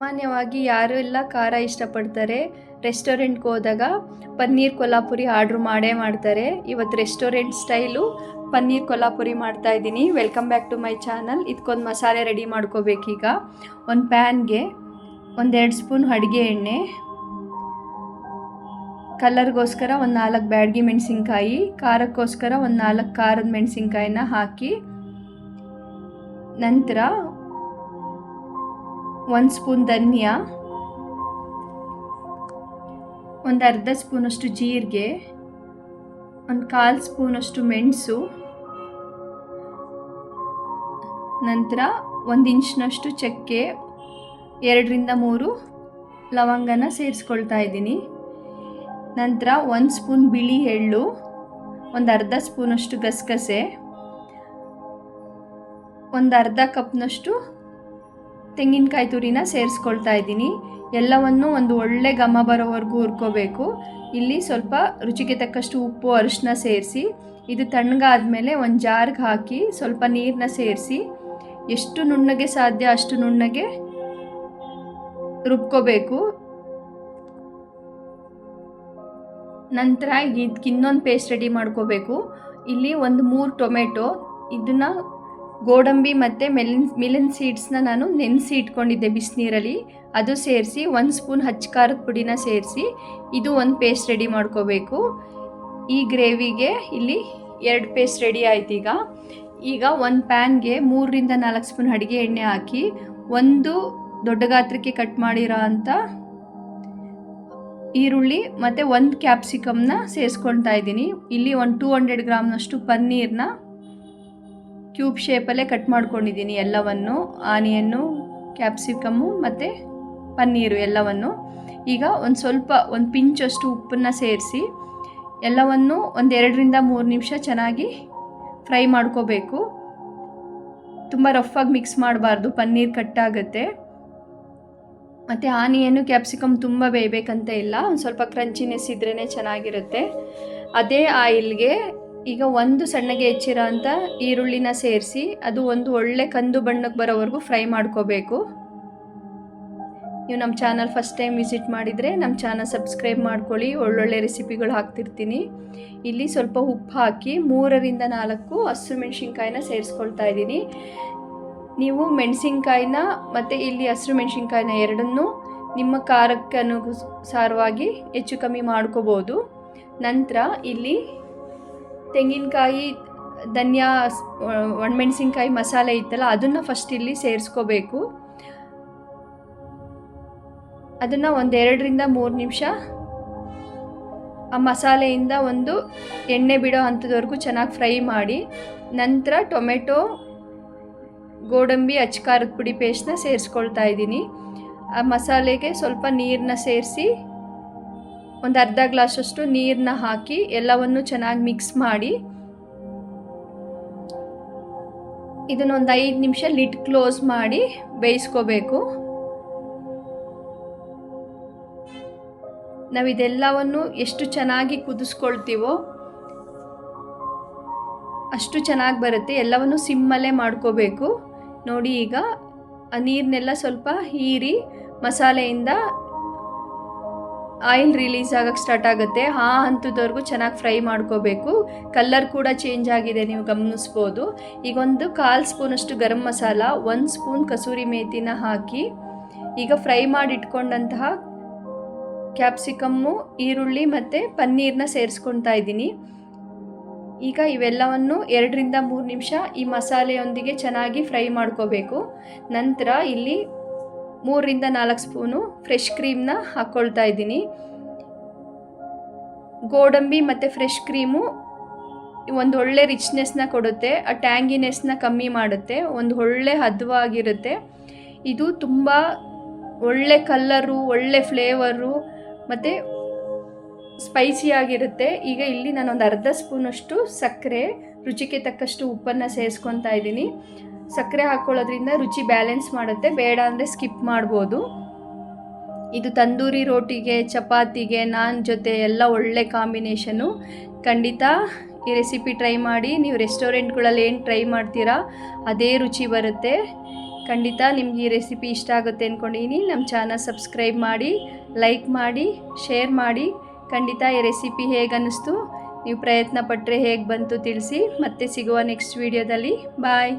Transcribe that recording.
ಸಾಮಾನ್ಯವಾಗಿ ಯಾರು ಎಲ್ಲ ಖಾರ ಇಷ್ಟಪಡ್ತಾರೆ ರೆಸ್ಟೋರೆಂಟ್ಗೆ ಹೋದಾಗ ಪನ್ನೀರ್ ಕೊಲ್ಲಾಪುರಿ ಆರ್ಡ್ರ್ ಮಾಡೇ ಮಾಡ್ತಾರೆ. ಇವತ್ತು ರೆಸ್ಟೋರೆಂಟ್ ಸ್ಟೈಲು ಪನ್ನೀರ್ ಕೊಲ್ಲಾಪುರಿ ಮಾಡ್ತಾ ಇದ್ದೀನಿ. Welcome back to my channel ಇದಕ್ಕೊಂದು ಮಸಾಲೆ ರೆಡಿ ಮಾಡ್ಕೋಬೇಕೀಗ. ಒಂದು ಪ್ಯಾನ್ಗೆ ಒಂದೆರಡು ಸ್ಪೂನ್ ಅಡುಗೆ ಎಣ್ಣೆ. ಕಲರ್ಗೋಸ್ಕರ ಒಂದು ನಾಲ್ಕು ಬ್ಯಾಡಗಿ ಮೆಣಸಿನ್ಕಾಯಿ. ಖಾರಕ್ಕೋಸ್ಕರ ಒಂದು ನಾಲ್ಕು ಖಾರದ ಮೆಣಸಿನ್ಕಾಯಿನ ಹಾಕಿ ನಂತರ ಒಂದು ಸ್ಪೂನ್ ಧನಿಯಾ, ಒಂದು ಅರ್ಧ ಸ್ಪೂನಷ್ಟು ಜೀರಿಗೆ, ಒಂದು ಕಾಲು ಸ್ಪೂನಷ್ಟು ಮೆಣಸು, ನಂತರ ಒಂದು ಇಂಚ್ನಷ್ಟು ಚಕ್ಕೆ, ಎರಡರಿಂದ ಮೂರು ಲವಂಗನ ಸೇರಿಸ್ಕೊಳ್ತಾ ಇದ್ದೀನಿ. ನಂತರ ಒಂದು ಸ್ಪೂನ್ ಬಿಳಿ ಎಳ್ಳು, ಒಂದು ಅರ್ಧ ಸ್ಪೂನಷ್ಟು ಗಸಗಸೆ, ಒಂದು ಅರ್ಧ ಕಪ್ನಷ್ಟು ತೆಂಗಿನಕಾಯಿ ತುರಿನ ಸೇರಿಸ್ಕೊಳ್ತಾ ಇದ್ದೀನಿ. ಎಲ್ಲವನ್ನು ಒಂದು ಒಳ್ಳೆ ಘಮ ಬರೋವರೆಗೂ ಹುರ್ಕೋಬೇಕು. ಇಲ್ಲಿ ಸ್ವಲ್ಪ ರುಚಿಗೆ ತಕ್ಕಷ್ಟು ಉಪ್ಪು ಅರಿಶಿನ ಸೇರಿಸಿ, ಇದು ತಣ್ಣಗಾದ್ಮೇಲೆ ಒಂದು ಜಾರ್ಗೆ ಹಾಕಿ ಸ್ವಲ್ಪ ನೀರನ್ನ ಸೇರಿಸಿ, ಎಷ್ಟು ನುಣ್ಣಗೆ ಸಾಧ್ಯ ಅಷ್ಟು ನುಣ್ಣಗೆ ರುಬ್ಕೋಬೇಕು. ನಂತರ ಇದಕ್ಕೆ ಇನ್ನೊಂದು ಪೇಸ್ಟ್ ರೆಡಿ ಮಾಡ್ಕೋಬೇಕು. ಇಲ್ಲಿ ಒಂದು ಮೂರು ಟೊಮೆಟೊ, ಇದನ್ನು ಗೋಡಂಬಿ ಮತ್ತು ಮೆಲಿನ್, ಮಿಲಿನ್ ಸೀಡ್ಸ್ನ ನಾನು ನೆನೆಸಿ ಇಟ್ಕೊಂಡಿದ್ದೆ ಬಿಸಿನೀರಲ್ಲಿ ಅದು ಸೇರಿಸಿ ಒಂದು ಸ್ಪೂನ್ ಹಚ್ಚಿ ಖಾರದ ಪುಡಿನ ಸೇರಿಸಿ ಇದು ಒಂದು ಪೇಸ್ಟ್ ರೆಡಿ ಮಾಡ್ಕೋಬೇಕು. ಈ ಗ್ರೇವಿಗೆ ಇಲ್ಲಿ ಎರಡು ಪೇಸ್ಟ್ ರೆಡಿ ಆಯ್ತು ಈಗ. ಈಗ ಒಂದು ಪ್ಯಾನ್ಗೆ ಮೂರರಿಂದ ನಾಲ್ಕು ಸ್ಪೂನ್ ಅಡುಗೆ ಎಣ್ಣೆ ಹಾಕಿ ಒಂದು ದೊಡ್ಡ ಗಾತ್ರಕ್ಕೆ ಕಟ್ ಮಾಡಿರೋ ಅಂಥ ಈರುಳ್ಳಿ ಮತ್ತು ಒಂದು ಕ್ಯಾಪ್ಸಿಕಮ್ನ ಸೇರಿಸ್ಕೊಳ್ತಾ ಇದ್ದೀನಿ. ಇಲ್ಲಿ ಒಂದು ಟೂ ಹಂಡ್ರೆಡ್ ಗ್ರಾಮ್ನಷ್ಟು ಪನ್ನೀರ್ನ ಕ್ಯೂಬ್ ಶೇಪಲ್ಲೇ ಕಟ್ ಮಾಡ್ಕೊಂಡಿದ್ದೀನಿ ಎಲ್ಲವನ್ನು, ಆನಿಯನ್ನು, ಕ್ಯಾಪ್ಸಿಕಮ್ಮು ಮತ್ತು ಪನ್ನೀರು ಎಲ್ಲವನ್ನು. ಈಗ ಒಂದು ಸ್ವಲ್ಪ, ಒಂದು ಪಿಂಚಷ್ಟು ಉಪ್ಪನ್ನು ಸೇರಿಸಿ ಎಲ್ಲವನ್ನು ಒಂದು ಎರಡರಿಂದ ಮೂರು ನಿಮಿಷ ಚೆನ್ನಾಗಿ ಫ್ರೈ ಮಾಡ್ಕೋಬೇಕು. ತುಂಬ ರಫಾಗಿ ಮಿಕ್ಸ್ ಮಾಡಬಾರ್ದು, ಪನ್ನೀರ್ ಕಟ್ಟಾಗುತ್ತೆ ಮತ್ತು ಆನಿಯನ್ನು, ಕ್ಯಾಪ್ಸಿಕಮ್ ತುಂಬ ಬೇಯಬೇಕಂತ ಇಲ್ಲ, ಒಂದು ಸ್ವಲ್ಪ ಕ್ರಂಚಿನೆಸ್ ಇದ್ರೇ ಚೆನ್ನಾಗಿರುತ್ತೆ. ಅದೇ ಆಯಿಲ್ಗೆ ಈಗ ಒಂದು ಸಣ್ಣಗೆ ಹೆಚ್ಚಿರೋ ಅಂಥ ಈರುಳ್ಳಿನ ಸೇರಿಸಿ ಅದು ಒಂದು ಒಳ್ಳೆ ಕಂದು ಬಣ್ಣಕ್ಕೆ ಬರೋವರೆಗೂ ಫ್ರೈ ಮಾಡ್ಕೋಬೇಕು. ನೀವು ನಮ್ಮ ಚಾನಲ್ ಫಸ್ಟ್ ಟೈಮ್ ವಿಸಿಟ್ ಮಾಡಿದರೆ ನಮ್ಮ ಚಾನಲ್ ಸಬ್ಸ್ಕ್ರೈಬ್ ಮಾಡ್ಕೊಳ್ಳಿ, ಒಳ್ಳೊಳ್ಳೆ ರೆಸಿಪಿಗಳು ಹಾಕ್ತಿರ್ತೀನಿ. ಇಲ್ಲಿ ಸ್ವಲ್ಪ ಉಪ್ಪು ಹಾಕಿ ಮೂರರಿಂದ ನಾಲ್ಕು ಹಸಿರು ಮೆಣಸಿನ್ಕಾಯಿನ ಸೇರಿಸ್ಕೊಳ್ತಾ ಇದ್ದೀನಿ. ನೀವು ಮೆಣಸಿನ್ಕಾಯಿನ ಮತ್ತು ಇಲ್ಲಿ ಹಸಿರು ಮೆಣಸಿನ್ಕಾಯಿನ ಎರಡನ್ನೂ ನಿಮ್ಮ ಖಾರಕ್ಕೆ ಅನುಸಾರವಾಗಿ ಹೆಚ್ಚು ಕಮ್ಮಿ ಮಾಡ್ಕೋಬೋದು. ನಂತರ ಇಲ್ಲಿ ತೆಂಗಿನಕಾಯಿ, ಧನಿಯಾ, ಒಣಮೆಣಸಿನ್ಕಾಯಿ ಮಸಾಲೆ ಇತ್ತಲ್ಲ, ಅದನ್ನು ಫಸ್ಟ್ ಇಲ್ಲಿ ಸೇರಿಸ್ಕೋಬೇಕು. ಅದನ್ನು ಒಂದೆರಡರಿಂದ ಮೂರು ನಿಮಿಷ ಆ ಮಸಾಲೆಯಿಂದ ಒಂದು ಎಣ್ಣೆ ಬಿಡೋ ಅಂಥದ್ವರೆಗೂ ಚೆನ್ನಾಗಿ ಫ್ರೈ ಮಾಡಿ, ನಂತರ ಟೊಮೆಟೊ, ಗೋಡಂಬಿ, ಅಚ್ಕಾರದ ಪುಡಿ ಪೇಸ್ಟ್ನ ಸೇರಿಸ್ಕೊಳ್ತಾ ಇದ್ದೀನಿ. ಆ ಮಸಾಲೆಗೆ ಸ್ವಲ್ಪ ನೀರನ್ನ ಸೇರಿಸಿ ಒಂದು ಅರ್ಧ ಗ್ಲಾಸಷ್ಟು ನೀರನ್ನ ಹಾಕಿ ಎಲ್ಲವನ್ನು ಚೆನ್ನಾಗಿ ಮಿಕ್ಸ್ ಮಾಡಿ ಇದನ್ನೊಂದು ಐದು ನಿಮಿಷ ಲಿಡ್ ಕ್ಲೋಸ್ ಮಾಡಿ ಬೇಯಿಸ್ಕೋಬೇಕು. ನಾವು ಇದೆಲ್ಲವನ್ನು ಎಷ್ಟು ಚೆನ್ನಾಗಿ ಕುದಿಸ್ಕೊಳ್ತೀವೋ ಅಷ್ಟು ಚೆನ್ನಾಗಿ ಬರುತ್ತೆ. ಎಲ್ಲವನ್ನು ಸಿಮ್ಮಲ್ಲೇ ಮಾಡ್ಕೋಬೇಕು. ನೋಡಿ ಈಗ ಆ ನೀರನ್ನೆಲ್ಲ ಸ್ವಲ್ಪ ಹೀರಿ ಮಸಾಲೆಯಿಂದ ಆಯಿಲ್ ರಿಲೀಸ್ ಆಗಕ್ಕೆ ಸ್ಟಾರ್ಟ್ ಆಗುತ್ತೆ. ಆ ಹಂತದವರೆಗೂ ಚೆನ್ನಾಗಿ ಫ್ರೈ ಮಾಡ್ಕೋಬೇಕು. ಕಲ್ಲರ್ ಕೂಡ ಚೇಂಜ್ ಆಗಿದೆ, ನೀವು ಗಮನಿಸ್ಬೋದು. ಈಗ ಒಂದು ಕಾಲು ಸ್ಪೂನಷ್ಟು ಗರಂ ಮಸಾಲ, ಒಂದು ಸ್ಪೂನ್ ಕಸೂರಿ ಮೇಥಿನ ಹಾಕಿ, ಈಗ ಫ್ರೈ ಮಾಡಿ ಇಟ್ಕೊಂಡಂತಹ ಕ್ಯಾಪ್ಸಿಕಮ್ಮು, ಈರುಳ್ಳಿ ಮತ್ತು ಪನ್ನೀರನ್ನ ಸೇರಿಸ್ಕೊಳ್ತಾ ಇದ್ದೀನಿ. ಈಗ ಇವೆಲ್ಲವನ್ನು ಎರಡರಿಂದ ಮೂರು ನಿಮಿಷ ಈ ಮಸಾಲೆಯೊಂದಿಗೆ ಚೆನ್ನಾಗಿ ಫ್ರೈ ಮಾಡ್ಕೋಬೇಕು. ನಂತರ ಇಲ್ಲಿ ಮೂರರಿಂದ ನಾಲ್ಕು ಸ್ಪೂನು ಫ್ರೆಶ್ ಕ್ರೀಮ್ನ ಹಾಕ್ಕೊಳ್ತಾ ಇದ್ದೀನಿ. ಗೋಡಂಬಿ ಮತ್ತು ಫ್ರೆಶ್ ಕ್ರೀಮು ಒಂದು ಒಳ್ಳೆ ರಿಚ್ನೆಸ್ನ ಕೊಡುತ್ತೆ, ಆ ಟ್ಯಾಂಗಿನೆಸ್ನ ಕಮ್ಮಿ ಮಾಡುತ್ತೆ, ಒಂದು ಒಳ್ಳೆ ಹದವಾಗಿರುತ್ತೆ ಇದು ತುಂಬ ಒಳ್ಳೆ ಕಲ್ಲರು ಒಳ್ಳೆ ಫ್ಲೇವರು ಮತ್ತು ಸ್ಪೈಸಿಯಾಗಿರುತ್ತೆ ಈಗ ಇಲ್ಲಿ ನಾನೊಂದು ಅರ್ಧ ಸ್ಪೂನಷ್ಟು ಸಕ್ಕರೆ, ರುಚಿಗೆ ತಕ್ಕಷ್ಟು ಉಪ್ಪನ್ನು ಸೇರಿಸ್ಕೊತಾ ಇದ್ದೀನಿ. ಸಕ್ಕರೆ ಹಾಕ್ಕೊಳ್ಳೋದ್ರಿಂದ ರುಚಿ ಬ್ಯಾಲೆನ್ಸ್ ಮಾಡುತ್ತೆ. ಬೇಡ ಅಂದರೆ ಸ್ಕಿಪ್ ಮಾಡ್ಬೋದು. ಇದು ತಂದೂರಿ ರೋಟಿಗೆ, ಚಪಾತಿಗೆ, ನಾನ್ ಜೊತೆ ಎಲ್ಲ ಒಳ್ಳೆ ಕಾಂಬಿನೇಷನು. ಖಂಡಿತ ಈ ರೆಸಿಪಿ ಟ್ರೈ ಮಾಡಿ. ನೀವು ರೆಸ್ಟೋರೆಂಟ್ಗಳಲ್ಲಿ ಏನು ಟ್ರೈ ಮಾಡ್ತೀರಾ, ಅದೇ ರುಚಿ ಬರುತ್ತೆ. ಖಂಡಿತ ನಿಮ್ಗೆ ಈ ರೆಸಿಪಿ ಇಷ್ಟ ಆಗುತ್ತೆ ಅಂದ್ಕೊಂಡಿದ್ದೀನಿ ನಮ್ಮ ಚಾನಲ್ ಸಬ್ಸ್ಕ್ರೈಬ್ ಮಾಡಿ, ಲೈಕ್ ಮಾಡಿ, ಶೇರ್ ಮಾಡಿ. ಖಂಡಿತ ಈ ರೆಸಿಪಿ ಹೇಗೆ ಅನ್ನಿಸ್ತು, ನೀವು ಪ್ರಯತ್ನ ಪಟ್ಟರೆ ಹೇಗೆ ಬಂತು ತಿಳಿಸಿ. ಮತ್ತೆ ಸಿಗುವ ನೆಕ್ಸ್ಟ್ ವೀಡಿಯೋದಲ್ಲಿ. ಬಾಯ್.